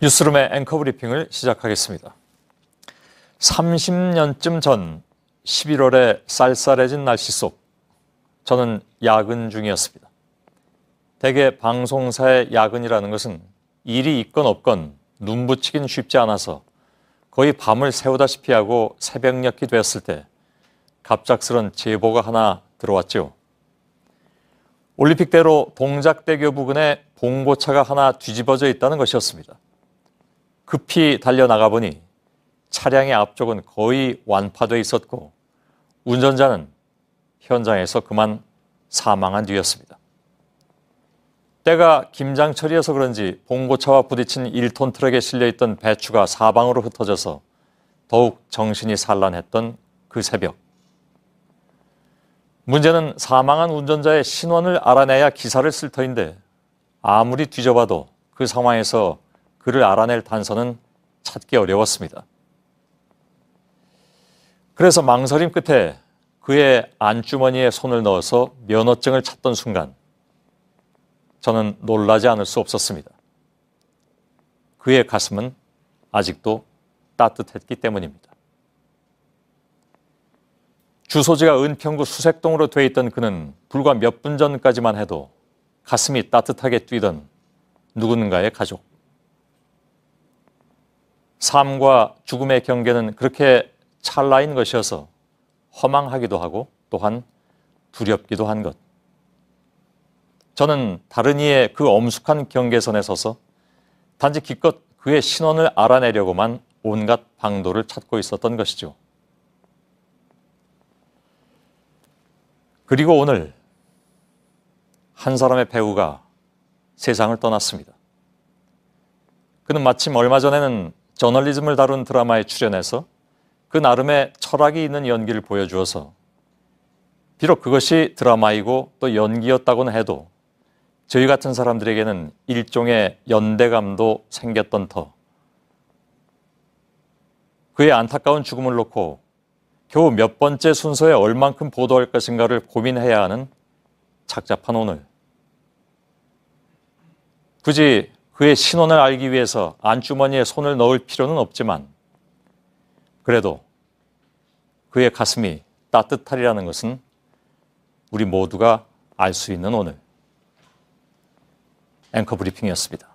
뉴스룸의 앵커 브리핑을 시작하겠습니다. 30년쯤 전 11월에 쌀쌀해진 날씨 속 저는 야근 중이었습니다. 대개 방송사의 야근이라는 것은 일이 있건 없건 눈 붙이긴 쉽지 않아서 거의 밤을 새우다시피 하고 새벽녘이 되었을 때 갑작스런 제보가 하나 들어왔죠. 올림픽대로 동작대교 부근에 봉고차가 하나 뒤집어져 있다는 것이었습니다. 급히 달려나가 보니 차량의 앞쪽은 거의 완파돼 있었고 운전자는 현장에서 그만 사망한 뒤였습니다. 때가 김장철이어서 그런지 봉고차와 부딪힌 1톤 트럭에 실려있던 배추가 사방으로 흩어져서 더욱 정신이 산란했던 그 새벽. 문제는 사망한 운전자의 신원을 알아내야 기사를 쓸 터인데 아무리 뒤져봐도 그 상황에서 그를 알아낼 단서는 찾기 어려웠습니다. 그래서 망설임 끝에 그의 안주머니에 손을 넣어서 면허증을 찾던 순간 저는 놀라지 않을 수 없었습니다. 그의 가슴은 아직도 따뜻했기 때문입니다. 주소지가 은평구 수색동으로 돼 있던 그는 불과 몇 분 전까지만 해도 가슴이 따뜻하게 뛰던 누군가의 가족. 삶과 죽음의 경계는 그렇게 찰나인 것이어서 허망하기도 하고 또한 두렵기도 한 것. 저는 다른 이의 그 엄숙한 경계선에 서서 단지 기껏 그의 신원을 알아내려고만 온갖 방도를 찾고 있었던 것이죠. 그리고 오늘 한 사람의 배우가 세상을 떠났습니다. 그는 마침 얼마 전에는 저널리즘을 다룬 드라마에 출연해서 그 나름의 철학이 있는 연기를 보여주어서 비록 그것이 드라마이고 또 연기였다고는 해도 저희 같은 사람들에게는 일종의 연대감도 생겼던 터. 그의 안타까운 죽음을 놓고 겨우 몇 번째 순서에 얼만큼 보도할 것인가를 고민해야 하는 착잡한 오늘. 굳이 그의 신원을 알기 위해서 안주머니에 손을 넣을 필요는 없지만 그래도 그의 가슴이 따뜻하리라는 것은 우리 모두가 알 수 있는 오늘 앵커 브리핑이었습니다.